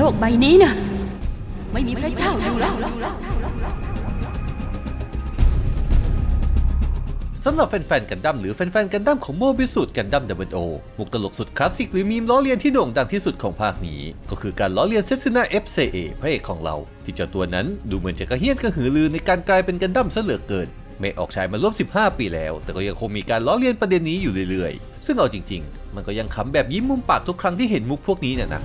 โลกใบนี้นะไม่มีพระเจ้าอยู่แล้วสำหรับแฟนๆกันดั้มหรือแฟนๆกันดั้มของโมบิสุดกันดั้มดับเบิลโอมุกตลกสุดคลาสสิกหรือมีมล้อเลียนที่โด่งดังที่สุดของภาคนี้ ก็คือการล้อเลียนเซตซึนะ FCA พระเอกของเรา ที่เจ้าตัวนั้นดูเหมือนจะกระเฮี้ยนกระหือรือในการกลายเป็นกันดั้มซะเหลือเกินไม่ออกฉายมาร่วม 15 ปีแล้ว แต่ก็ยังคงมีการล้อเลียนประเด็นนี้อยู่เรื่อยๆ ซึ่งเอาจริง ๆ มันก็ยังขำแบบยิ้มมุมปากทุกครั้งที่เห็นมุกพวกนี้เนี่ยนะ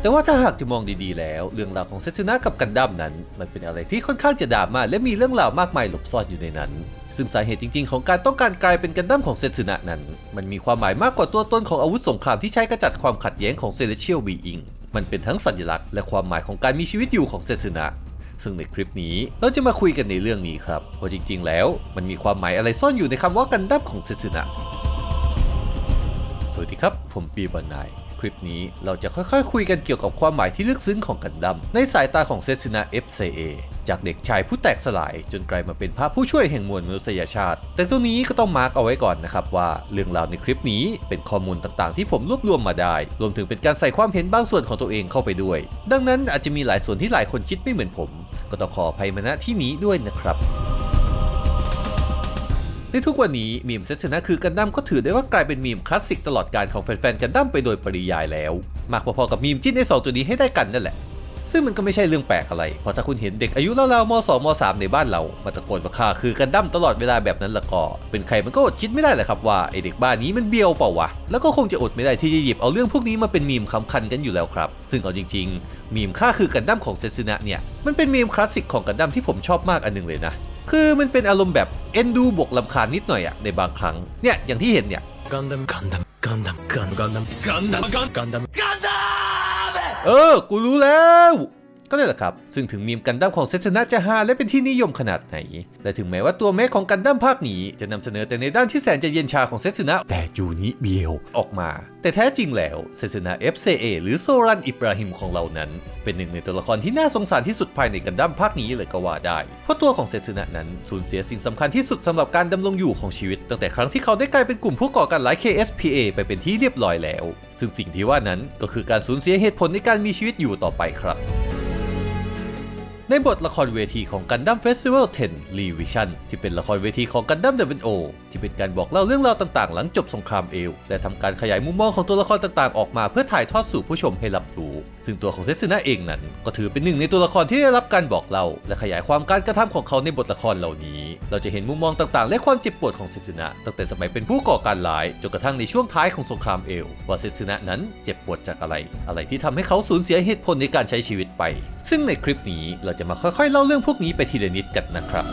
แต่ว่าถ้าหากจะมองดีๆแล้ว เรื่องราวของเซตสึนะกับกันดั้มนั้น มันเป็นอะไรที่ค่อนข้างจะดราม่าและมีเรื่องราวมากมายหลบซ่อนอยู่ในนั้น ซึ่งสาเหตุจริงๆ ของการต้องการกลายเป็นกันดั้มของเซตสึนะนั้น มันมีความหมายมากกว่าตัวตนของอาวุธสงครามที่ใช้กระจัดความขัดแย้งของเซเลเชียลบีอิงมันเป็นทั้งสัญลักษณ์และความหมายของการมีชีวิตอยู่ของเซตสึนะซึ่งในคลิปนี้เราจะมาคุยกันในเรื่องนี้ครับว่าจริง ๆ แล้วมันมีความหมายอะไรซ่อนอยู่ในคำว่ากันดั้มของเซตสึนะสวัสดีครับ ผมปีบอลนาย คลิปนี้เราจะค่อยๆ คุยกันเกี่ยวกับความหมายที่ลึกซึ้งของกันดั้มในสายตาของเซซินา FCA จากเด็กชายผู้แตกสลาย จนกลายมาเป็นพระผู้ช่วยแห่งมวลมนุษยชาติ แต่ตรงนี้ก็ต้องมาร์กเอาไว้ก่อนนะครับว่าเรื่องราวในคลิปนี้เป็นข้อมูลต่างๆ ที่ผมรวบรวมมาได้ รวมถึงเป็นการใส่ความเห็นบางส่วนของตัวเองเข้าไปด้วย ดังนั้นอาจจะมีหลายส่วนที่หลายคนคิดไม่เหมือนผม ก็ต้องขออภัยมาณที่นี้ด้วยนะครับ ในทุกวันนี้มีมเซตชนะคือกันดั้มก็ถือได้ว่ากลายเป็นมีมคลาสสิกตลอดการของแฟนๆกันดั้มไปโดยปริยายแล้ว มากพอๆกับมีมจิ้นไอสองตัวนี้ให้ได้กันนั่นแหละ ซึ่งมันก็ไม่ใช่เรื่องแปลกอะไร เพราะถ้าคุณเห็นเด็กอายุราวๆม2ม3ในบ้านเรามาตะโกนว่าข้าคือกันดั้มตลอดเวลาแบบนั้นละก็ เป็นใครมันก็อดคิดไม่ได้แหละครับว่าไอเด็กบ้านนี้มันเบียวเปล่าวะ แล้วก็คงจะอดไม่ได้ที่จะหยิบเอาเรื่องพวกนี้มาเป็นมีมคำคันกันอยู่แล้วครับ ซึ่งเอาจริง ๆ มีมข้าคือกันดั้มของเซซึนะเนี่ย มันเป็นมีมคลาสสิกของกันดั้มที่ผมชอบมากอันนึงเลยนะ คือมันเป็นอารมณ์แบบเอ็นดูบวกลำคาญนิดหน่อยอะในบางครั้ง เนี่ยอย่างที่เห็นเนี่ยกันดัมกันดัมกันดัมกันดัมกันดัมกันดัมกันดัมเออ กูรู้แล้ว ก็นั่นแหละครับ ซึ่งถึงมีมกันดั้มของเซตนะจะฮาและเป็นที่นิยมขนาดไหน และถึงแม้ว่าตัวแม้ของกันดั้มภาคนี้จะนำเสนอแต่ในด้านที่แสนจะเย็นชาของเซตนะแต่จูนิเบียวออกมา แต่แท้จริงแล้วเซตนะ FCA หรือโซรันอิบราฮิมของเรานั้น เป็นหนึ่งในตัวละครที่น่าสงสารที่สุดภายในกันดั้มภาคนี้เลยก็ว่าได้ เพราะตัวของเซตนะนั้นสูญเสียสิ่งสำคัญที่สุดสำหรับการดำรงอยู่ของชีวิต ตั้งแต่ครั้งที่เขาได้กลายเป็นกลุ่มผู้ก่อการร้าย KSPA ไปเป็นที่เรียบร้อยแล้ว ซึ่งสิ่งที่ว่านั้นก็คือการสูญเสียเหตุผลในการมีชีวิตอยู่ต่อไปครับ ในบทละครเวทีของ Gundam Festival 10 Revision ที่เป็นละครเวทีของ Gundam W.O ที่เป็นการบอกเล่าเรื่องราวต่างๆ หลังจบสงครามเอล และทำการขยายมุมมองของตัวละครต่างๆ ออกมาเพื่อถ่ายทอดสู่ผู้ชมให้รับรู้ ซึ่งตัวของเซซึนะเองนั้น ก็ถือเป็นหนึ่งในตัวละครที่ได้รับการบอกเล่า และขยายความการกระทำของเขาในบทละครเหล่านี้ เราจะเห็นมุมมองต่างๆ และความเจ็บปวดของเซซึนะตั้งแต่สมัยเป็นผู้ก่อการร้ายจนกระทั่งในช่วงท้ายของสงครามเอลว่าเซซึนะนั้นเจ็บปวดจากอะไร อะไรที่ทำให้เขาสูญเสียเหตุผลในการใช้ชีวิตไป ซึ่งในคลิปนี้เราจะมาค่อยๆ เล่าเรื่องพวกนี้ไปทีละนิดกันนะครับ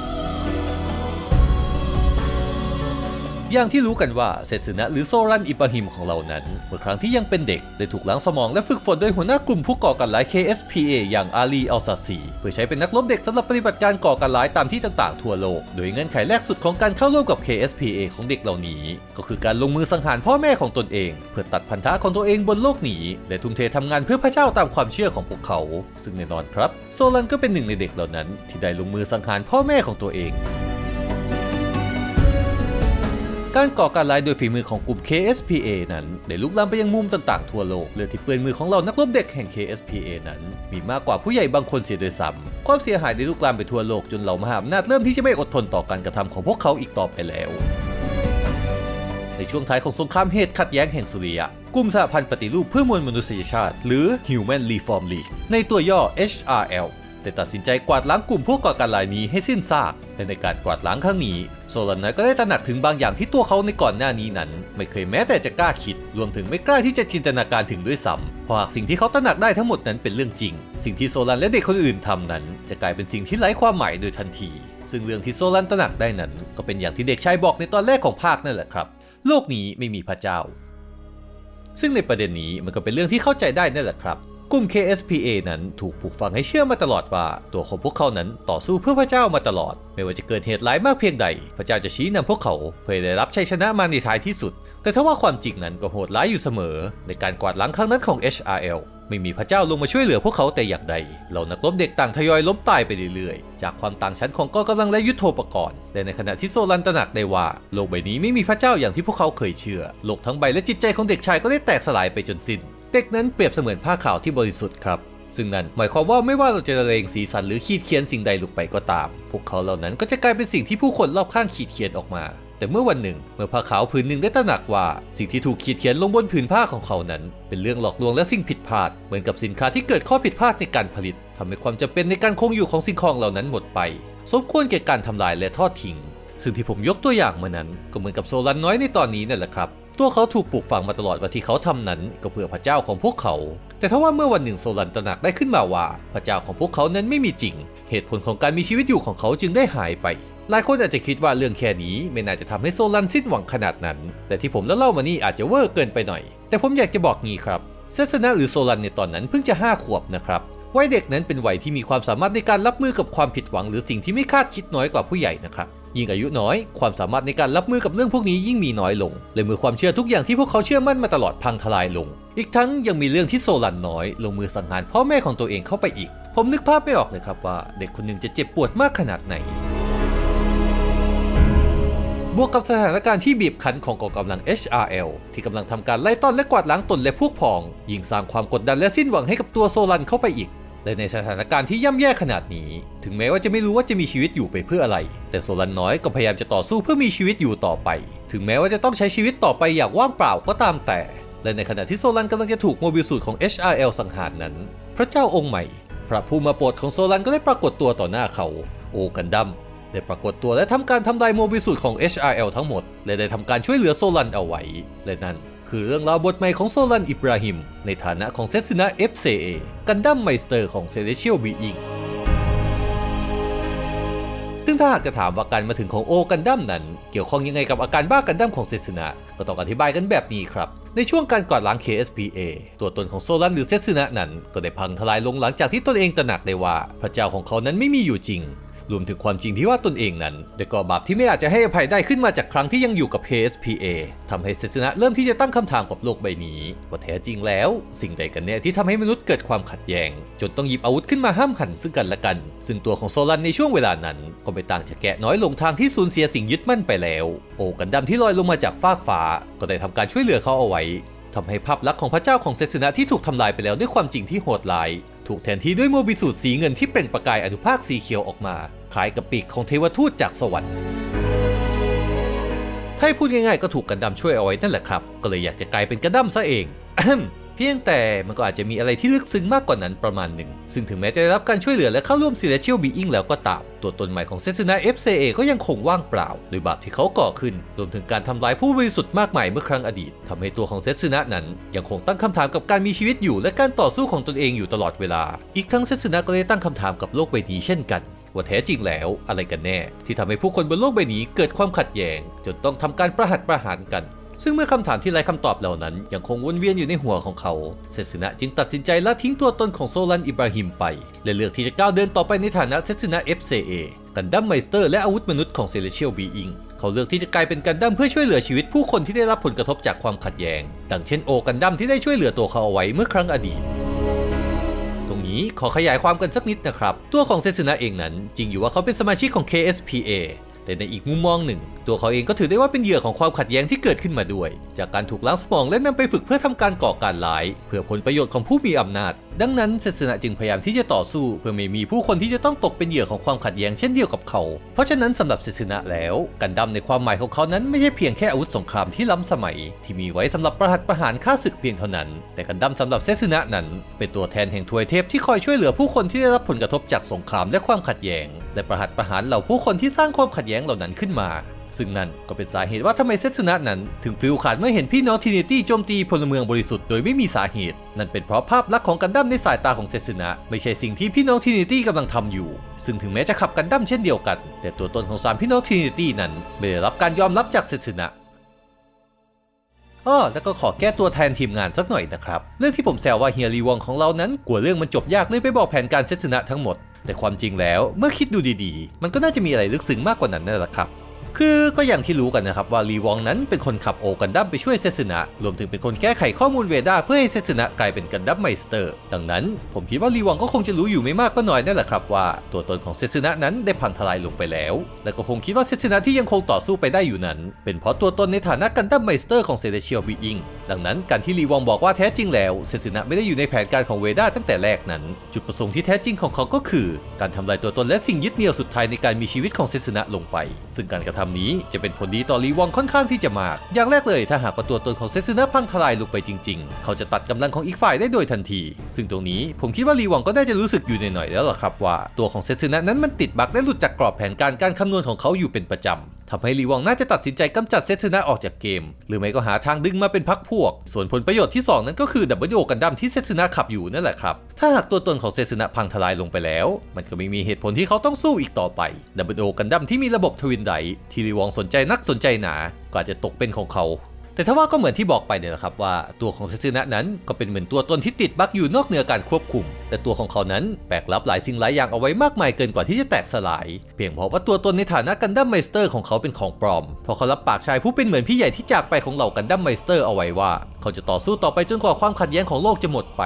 อย่างที่รู้กันว่าเซตสึนะหรือโซรันอิบราฮิมของเรานั้น เมื่อครั้งที่ยังเป็นเด็ก ได้ถูกล้างสมองและฝึกฝนโดยหัวหน้ากลุ่มผู้ก่อการร้าย KSPA อย่างอาลีอัลซาซีเพื่อใช้เป็นนักรบเด็กสำหรับปฏิบัติการก่อการร้ายตามที่ต่างๆทั่วโลก โดยเงื่อนไขแรกสุดของการเข้าร่วมกับ KSPA ของเด็กเหล่านี้ ก็คือการลงมือสังหารพ่อแม่ของตนเอง เพื่อตัดพันธะของตัวเองบนโลกนี้และทุ่มเททำงานเพื่อพระเจ้าตามความเชื่อของพวกเขา ซึ่งแน่นอนครับ โซลันก็เป็นหนึ่งในเด็กเหล่านั้น ที่ได้ลงมือสังหารพ่อแม่ของตัวเอง การก่อการร้ายโดยฝีมือของกลุ่ม KSPA นั้นได้ลุกลามไปยังมุมต่างๆทั่วโลกเรื่องที่เปื้อนมือของเรานักรบเด็กแห่ง KSPA นั้น มีมากกว่าผู้ใหญ่บางคนเสียโดยซ้ำความเสียหายได้ลุกลามไปทั่วโลกจนเหล่ามหาอำนาจเริ่มที่จะไม่อดทนต่อการกระทำของพวกเขาอีกต่อไปแล้วในช่วงท้ายของสงครามเหตุขัดแย้งแห่งสุริยะ กลุ่มสหพันธ์ปฏิรูปเพื่อมวลมนุษยชาติ หรือ Human Reform League ในตัวย่อ HRL ได้ตัดสินใจกวาดล้างกลุ่มพวกก่อการร้ายนี้ให้สิ้นซากและในการกวาดล้างครั้งนี้ โซลันน้อยก็ได้ตระหนักถึงบางอย่างที่ตัวเขาในก่อนหน้านี้นั้น ไม่เคยแม้แต่จะกล้าคิด รวมถึงไม่กล้าที่จะจินตนาการถึงด้วยซ้ำเพราะหากสิ่งที่เขาตระหนักได้ทั้งหมดนั้นเป็นเรื่องจริง สิ่งที่โซลันและเด็กคนอื่นทำนั้น จะกลายเป็นสิ่งที่ไร้ความหมายโดยทันที ซึ่งเรื่องที่โซลันตระหนักได้นั้น ก็เป็นอย่างที่เด็กชายบอกในตอนแรกของภาคนั่นแหละครับ โลกนี้ไม่มีพระเจ้า ซึ่งในประเด็นนี้มันก็เป็นเรื่องที่เข้าใจได้นั่นแหละครับ กลุ่ม KSPA นั้นถูกปลูกฝังให้เชื่อมาตลอดว่า ตัวของพวกเขานั้นต่อสู้เพื่อพระเจ้ามาตลอด ไม่ว่าจะเกิดเหตุร้ายมากเพียงใด พระเจ้าจะชี้นำพวกเขาเพื่อได้รับชัยชนะมาในท้ายที่สุด แต่ทว่าความจริงนั้นก็โหดร้ายอยู่เสมอ ในการกวาดล้างครั้งนั้นของ HRL ไม่มีพระเจ้าลงมาช่วยเหลือพวกเขาแต่อย่างใด เหล่านักรบเด็กต่างทยอยล้มตายไปเรื่อยๆ จากความต่างชั้นของกองกำลังและยุทโธปกรณ์และในขณะที่โซลันตระหนักได้ว่าโลกใบนี้ไม่มีพระเจ้าอย่างที่พวกเขาเคยเชื่อ โลกทั้งใบและจิตใจของเด็กชายก็ได้แตกสลายไปจนสิ้น เด็กนั้นเปรียบเสมือนผ้าขาวที่บริสุทธิ์ครับ ซึ่งนั่นหมายความว่าไม่ว่าเราจะละเลงสีสันหรือขีดเขียนสิ่งใดลงไปก็ตาม พวกเขาเหล่านั้นก็จะกลายเป็นสิ่งที่ผู้คนรอบข้างขีดเขียนออกมา แต่เมื่อวันหนึ่ง เมื่อผ้าขาวผืนหนึ่งได้ตระหนักว่า สิ่งที่ถูกขีดเขียนลงบนผืนผ้าของเขานั้น เป็นเรื่องหลอกลวงและสิ่งผิดพลาด เหมือนกับสินค้าที่เกิดข้อผิดพลาดในการผลิตทำให้ความจำเป็นในการคงอยู่ของสิ่งของเหล่านั้นหมดไป สมควรแก่การทำลายและทอดทิ้งซึ่งที่ผมยกตัวอย่างมานั้น ก็เหมือนกับโซลันน้อยในตอนนี้นั่นแหละครับตัวเขาถูกปลูกฝังมาตลอดว่าที่เขาทำนั้น ก็เพื่อพระเจ้าของพวกเขา แต่ถ้าว่าเมื่อวันหนึ่งโซลันตระหนักได้ขึ้นมาว่า พระเจ้าของพวกเขานั้นไม่มีจริง เหตุผลของการมีชีวิตอยู่ของเขาจึงได้หายไป หลายคนอาจจะคิดว่าเรื่องแค่นี้ไม่น่าจะทำให้โซลันสิ้นหวังขนาดนั้น แต่ที่ผมเล่ามานี่อาจจะเวอร์เกินไปหน่อย แต่ผมอยากจะบอกงี้ครับเซสนะหรือโซลันในตอนนั้นเพิ่งจะห้าขวบนะครับวัยเด็กนั้นเป็นวัยที่มีความสามารถในการรับมือกับความผิดหวัง หรือสิ่งที่ไม่คาดคิดน้อยกว่าผู้ใหญ่นะครับยิ่งอายุน้อย ความสามารถในการรับมือกับเรื่องพวกนี้ยิ่งมีน้อยลงเลยเมื่อความเชื่อทุกอย่างที่พวกเขาเชื่อมั่นมาตลอดพังทลายลง อีกทั้งยังมีเรื่องที่โซลันน้อย ลงมือสังหารพ่อแม่ของตัวเองเข้าไปอีก ผมนึกภาพไม่ออกเลยครับว่า เด็กคนหนึ่งจะเจ็บปวดมากขนาดไหน บวกกับสถานการณ์ที่บีบคั้นของกองกำลัง HRL ที่กำลังทำการไล่ต้อนและกวาดล้างตนและพวกพ้อง ยิ่งสร้างความกดดันและสิ้นหวังให้กับตัวโซลันเข้าไปอีก และในสถานการณ์ที่ย่ำแย่ขนาดนี้ ถึงแม้ว่าจะไม่รู้ว่าจะมีชีวิตอยู่ไปเพื่ออะไร แต่โซลันน้อยก็พยายามจะต่อสู้เพื่อมีชีวิตอยู่ต่อไป ถึงแม้ว่าจะต้องใช้ชีวิตต่อไปอย่างว่างเปล่าก็ตามแต่ และในขณะที่โซลันกำลังจะถูกโมบิลสูตรของ HRL สังหารนั้น พระเจ้าองค์ใหม่ พระผู้มาโปรดของโซลันก็ได้ปรากฏตัวต่อหน้าเขา โอกันดัม ได้ปรากฏตัวและทำการทำลายโมบิสูตรของ HRL ทั้งหมด และได้ทำการช่วยเหลือโซลันเอาไว้ และนั่นคือเรื่องราวบทใหม่ของโซลันอิบราฮิม ในฐานะของเซซินะ FCA กันดั้มไมสเตอร์ของ Celestial Being ซึ่งถ้าหากจะถามว่าการมาถึงของโอกันดั้มนั้น เกี่ยวข้องยังไงกับอาการบ้ากันดั้มของเซซินะก็ต้องอธิบายกันแบบนี้ครับในช่วงการก่อล้าง KSPA ตัวตนของโซลันหรือเซซินะนั้น ก็ได้พังทลายลงหลังจากที่ตนเองตระหนักได้ว่า พระเจ้าของเขานั้นไม่มีอยู่จริง รวมถึงความจริงที่ว่าตนเองนั้นได้ก่อบาปที่ไม่อาจจะให้อภัยได้ขึ้นมาจากครั้งที่ยังอยู่กับ KSPA ทำให้เซสนะเริ่มที่จะตั้งคำถามกับโลกใบนี้ ว่าแท้จริงแล้ว สิ่งใดกันแน่ที่ทำให้มนุษย์เกิดความขัดแย้ง จนต้องหยิบอาวุธขึ้นมาห้ามหันซึ่งกันและกัน ซึ่งตัวของโซลันในช่วงเวลานั้น ก็ไม่ต่างจากแกะน้อยลงทางที่สูญเสียสิ่งยึดมั่นไปแล้ว โอกันดัมที่ลอยลงมาจากฟากฟ้า ก็ได้ทำการช่วยเหลือเขาเอาไว้ ทำให้ภาพลักษณ์ของพระเจ้าของเซสนะที่ถูกทำลายไปแล้วด้วยความจริงที่โหดร้ายถูกแทนที่ด้วยโมบิสูตรสีเงินที่เปล่งประกายอนุภาคสีเขียวออกมา คล้ายกับปีกของเทวทูตจากสวรรค์ถ้าให้พูดง่ายๆก็ถูกกันดั้มช่วยเอาไว้นั่นแหละครับ ก็เลยอยากจะกลายเป็นกันดั้มซะเอง เพียงแต่มันก็อาจจะมีอะไรที่ลึกซึ้งมากกว่านั้นประมาณหนึ่ง ซึ่งถึงแม้จะได้รับการช่วยเหลือและเข้าร่วม Celestial Being แล้วก็ตาม ตัวตนใหม่ของเซสนา FCA ก็ยังคงว่างเปล่า โดยบาปที่เขาก่อขึ้น รวมถึงการทำลายผู้บริสุทธิ์มากมายเมื่อครั้งอดีตทำให้ตัวของเซสนานั้น ยังคงตั้งคำถามกับการมีชีวิตอยู่และการต่อสู้ของตนเองอยู่ตลอดเวลา อีกทั้งเซสนาก็ได้ตั้งคำถามกับโลกใบนี้เช่นกันว่าแท้จริงแล้วอะไรกันแน่ ที่ทำให้ผู้คนบนโลกใบนี้เกิดความขัดแย้งจนต้องทำการประหัตประหารกัน ซึ่งเมื่อคำถามที่ไร้คำตอบเหล่านั้นยังคงวนเวียนอยู่ในหัวของเขา เซสนะจึงตัดสินใจละทิ้งตัวตนของโซลันอิบราฮิมไป และเลือกที่จะก้าวเดินต่อไปในฐานะเซสนะ FCA กันดั้มไมสเตอร์และอาวุธมนุษย์ของ Celestial Being เขาเลือกที่จะกลายเป็นกันดั้มเพื่อช่วยเหลือชีวิตผู้คนที่ได้รับผลกระทบจากความขัดแย้ง ดังเช่นโอกันดั้มที่ได้ช่วยเหลือตัวเขาเอาไว้เมื่อครั้งอดีตตรงนี้ขอขยายความกันสักนิดนะครับ ตัวของเซซึนะเองนั้น จริงอยู่ว่าเขาเป็นสมาชิกของ KSPA แต่ในอีกมุมมองหนึ่ง ตัวเขาเองก็ถือได้ว่าเป็นเหยื่อของความขัดแย้งที่เกิดขึ้นมาด้วย จากการถูกล้างสมองและนำไปฝึกเพื่อทำการก่อการร้าย เพื่อผลประโยชน์ของผู้มีอำนาจ ดังนั้นเซซึนะจึงพยายามที่จะต่อสู้ เพื่อไม่มีผู้คนที่จะต้องตกเป็นเหยื่อของความขัดแย้งเช่นเดียวกับเขา เพราะฉะนั้นสำหรับเซซึนะแล้ว กันดั้มในความหมายของเขานั้นไม่ใช่เพียงแค่อาวุธสงครามที่ล้ำสมัย ที่มีไว้สำหรับประหัตประหารฆ่าศึกเพียงเท่านั้น แต่กันดั้มสำหรับเซซึนะนั้นเป็นตัวแทนแห่งทวยเทพที่คอยช่วยเหลือผู้คนที่ได้รับผลกระทบจากสงครามและความขัดแย้ง และประหัตประหารเหล่าผู้คนที่สร้างความขัดแย้งเหล่านั้นขึ้นมา ซึ่งนั่นก็เป็นสาเหตุว่าทำไมเซตสึนะนั้น ถึงฟิลขาดเมื่อเห็นพี่น้องทินิตี้โจมตีพลเมืองบริสุทธิ์โดยไม่มีสาเหตุ นั่นเป็นเพราะภาพลักษณ์ของกันดั้มในสายตาของเซตสึนะไม่ใช่สิ่งที่พี่น้องทินิตี้กำลังทำอยู่ ซึ่งถึงแม้จะขับกันดั้มเช่นเดียวกัน แต่ตัวตนของสามพี่น้องทินิตี้นั้นไม่ได้รับการยอมรับจากเซตสึนะอ้อแล้วก็ขอแก้ตัวแทนทีมงานสักหน่อยนะครับ เรื่องที่ผมแซวว่าเฮียรีวองของเรานั้นกลัวเรื่องมันจบยากเลยไปบอกแผนการเซตชนะทั้งหมด แต่ความจริงแล้วเมื่อคิดดูดีๆ มันก็น่าจะมีอะไรลึกซึ้งมากกว่านั้นนั่นแหละครับ คือก็อย่างที่รู้กันนะครับว่ารีวองนั้นเป็นคนขับโอกันดั้มไปช่วยเซตชนะ รวมถึงเป็นคนแก้ไขข้อมูลเวด้าเพื่อให้เซตชนะกลายเป็นกันดั้มไมสเตอร์ ดังนั้นผมคิดว่ารีวองก็คงจะรู้อยู่ไม่มากก็น้อยนั่นแหละครับว่าตัวตนของเซตชนะนั้นได้พังทลายลงไปแล้ว และก็คงคิดว่าเซตชนะที่ยังคงต่อสู้ไปได้อยู่นั้น เป็นเพราะตัวตนในฐานะกันดั้มไมสเตอร์ของเซเลเชียลบีอิง ดังนั้นการที่ลีวองบอกว่าแท้จริงแล้วเซซึนะไม่ได้อยู่ในแผนการของเวด้าตั้งแต่แรกนั้น จุดประสงค์ที่แท้จริงของเขาก็คือ การทำลายตัวตนและสิ่งยึดเหนี่ยวสุดท้ายในการมีชีวิตของเซซึนะลงไป ซึ่งการกระทำนี้จะเป็นผลดีต่อลีวองค่อนข้างที่จะมาก อย่างแรกเลยถ้าหากว่าตัวตนของเซซึนะพังทลายลงไปจริง ๆ เขาจะตัดกำลังของอีกฝ่ายได้โดยทันที ซึ่งตรงนี้ผมคิดว่าลีวองก็น่าจะรู้สึกอยู่หน่อยๆแล้วล่ะครับว่า ตัวของเซซึนะนั้นมันติดบั๊กและหลุดจากกรอบแผนการการคำนวณของเขาอยู่เป็นประจำทำให้ลีวองน่าจะตัดสินใจกำจัดเซตซึนะออกจากเกม หรือไม่ก็หาทางดึงมาเป็นพักพวก ส่วนผลประโยชน์ที่ 2 นั้นก็คือดับเบิลโอกันดั้มที่เซตซึนะขับอยู่นั่นแหละครับ ถ้าหากตัวตนของเซตซึนะพังทลายลงไปแล้ว มันก็ไม่มีเหตุผลที่เขาต้องสู้อีกต่อไปดับเบิลโอกันดั้มที่มีระบบทวินไดที่ลีวองสนใจนักสนใจหนาก็อาจจะตกเป็นของเขา แต่ถ้าว่าก็เหมือนที่บอกไปเนี่ยนะครับว่าตัวของเซซึนะนั้นก็เป็นเหมือนตัวตนที่ติดบั๊กอยู่นอกเหนือการควบคุม แต่ตัวของเขานั้นแบกรับหลายสิ่งหลายอย่างเอาไว้มากมายเกินกว่าที่จะแตกสลาย เพียงเพราะว่าตัวตนในฐานะกันดั้มไมสเตอร์ของเขาเป็นของปลอมเพราะเขารับปากชายผู้เป็นเหมือนพี่ใหญ่ที่จากไปของเหล่ากันดั้มไมสเตอร์เอาไว้ว่า เขาจะต่อสู้ต่อไปจนกว่าความขัดแย้งของโลกจะหมดไป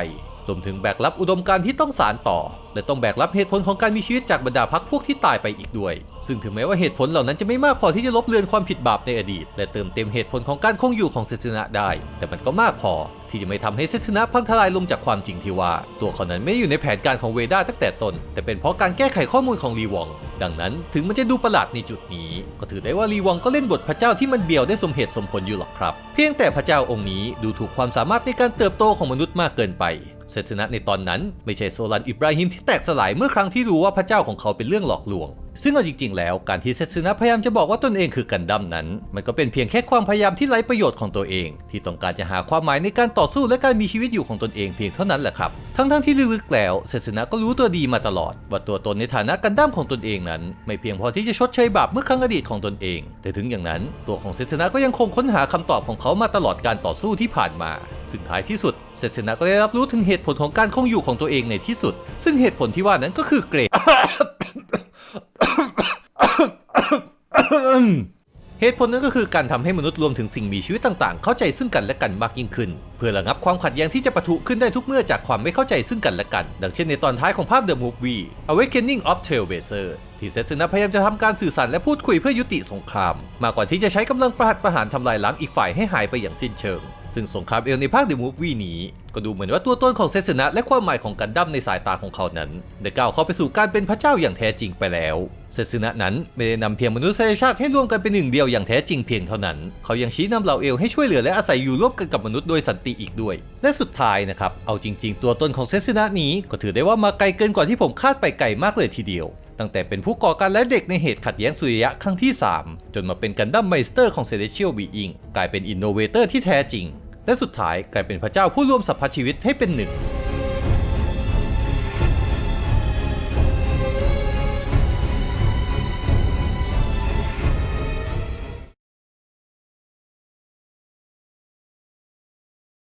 รวมถึงแบกรับอุดมการณ์ที่ต้องสารต่อ และต้องแบกรับเหตุผลของการมีชีวิตจากบรรดาพรรคพวกที่ตายไปอีกด้วย ซึ่งถึงแม้ว่าเหตุผลเหล่านั้นจะไม่มากพอที่จะลบเลือนความผิดบาปในอดีต และเติมเต็มเหตุผลของการคงอยู่ของเซซึนะได้ แต่มันก็มากพอ ที่จะไม่ทำให้เซซึนะพังทลายลงจากความจริงที่ว่า ตัวเขานั้นไม่อยู่ในแผนการของเวด้าตั้งแต่ต้นแต่เป็นเพราะการแก้ไขข้อมูลของลีวองดังนั้นถึงมันจะดูประหลาดในจุดนี้ ก็ถือได้ว่าลีวองก็เล่นบทพระเจ้าที่มันเบี่ยวได้สมเหตุสมผลอยู่หรอกครับ เพียงแต่พระเจ้าองค์นี้ดูถูกความสามารถในการเติบโตของมนุษย์มากเกินไป เซตนะในตอนนั้นไม่ใช่โซลันอิบราฮิมที่แตกสลายเมื่อครั้งที่รู้ว่าพระเจ้าของเขาเป็นเรื่องหลอกลวง ซึ่งเอาจริง ๆ แล้วการที่เซตนะพยายามจะบอกว่าตนเองคือกันดั้มนั้น มันก็เป็นเพียงแค่ความพยายามที่ไร้ประโยชน์ของตัวเอง ที่ต้องการจะหาความหมายในการต่อสู้และการมีชีวิตอยู่ของตนเองเพียงเท่านั้นแหละครับ ทั้งๆที่ลึกๆแล้วเซตนะก็รู้ตัวดีมาตลอด ว่าตัวตนในฐานะกันดั้มของตนเองนั้น ไม่เพียงพอที่จะชดใช้บาปเมื่อครั้งอดีตของตนเอง แต่ถึงอย่างนั้น ตัวของเซตนะก็ยังคงค้นหาคำตอบของเขามาตลอดการต่อสู้ที่ผ่านมา ซึ่งท้ายที่สุดเซตนะก็ได้รับรู้ถึงเหตุผลของการคงอยู่ของตัวเองในที่สุด ซึ่งเหตุผลที่ว่านั้นก็คือเกรดเหตุผลนั้นก็คือการทำให้มนุษย์รวมถึงสิ่งมีชีวิตต่างๆ เข้าใจซึ่งกันและกันมากยิ่งขึ้น เพื่อระงับความขัดแย้งที่จะปะทุขึ้นได้ทุกเมื่อจากความไม่เข้าใจซึ่งกันและกัน ดังเช่นในตอนท้ายของภาพ The Movie Awakening of Trailblazer ที่เซซึนะพยายามจะทำการสื่อสารและพูดคุยเพื่อยุติสงคราม มากกว่าที่จะใช้กำลังประหัตประหารทำลายล้างอีกฝ่ายให้หายไปอย่างสิ้นเชิง ซึ่งสงครามเอลในภาค The Movie นี้ ก็ดูเหมือนว่าตัวตนของเซซึนะและความหมายของกันดั้มในสายตาของเขานั้นได้ก้าวเข้าไปสู่การเป็นพระเจ้าอย่างแท้จริงไปแล้วเซซึนะนั้นไม่ได้นำเพียงมนุษยชาติให้ร่วมกันเป็นหนึ่งเดียวอย่างแท้จริงเพียงเท่านั้น เขายังชี้นำเหล่าเอลให้ช่วยเหลือและอาศัยอยู่ร่วมกันกับมนุษย์โดยสันติอีกด้วย และสุดท้ายนะครับ เอาจริง ๆ ตัวตนของเซซึนะนี้ก็ถือได้ว่ามาไกลเกินกว่าที่ผมคาดไปไกลมากเลยทีเดียว ตั้งแต่เป็นผู้ก่อการและเด็กในเหตุขัดแย้งสุริยะครั้งที่ 3 จนมาเป็นกันดั้มไมสเตอร์ของเซเลเชียลบีอิงกลายเป็นอินโนเวเตอร์ที่แท้จริง และสุดท้ายกลายเป็นพระเจ้าผู้ร่วมสรรพชีวิตให้เป็นหนึ่ง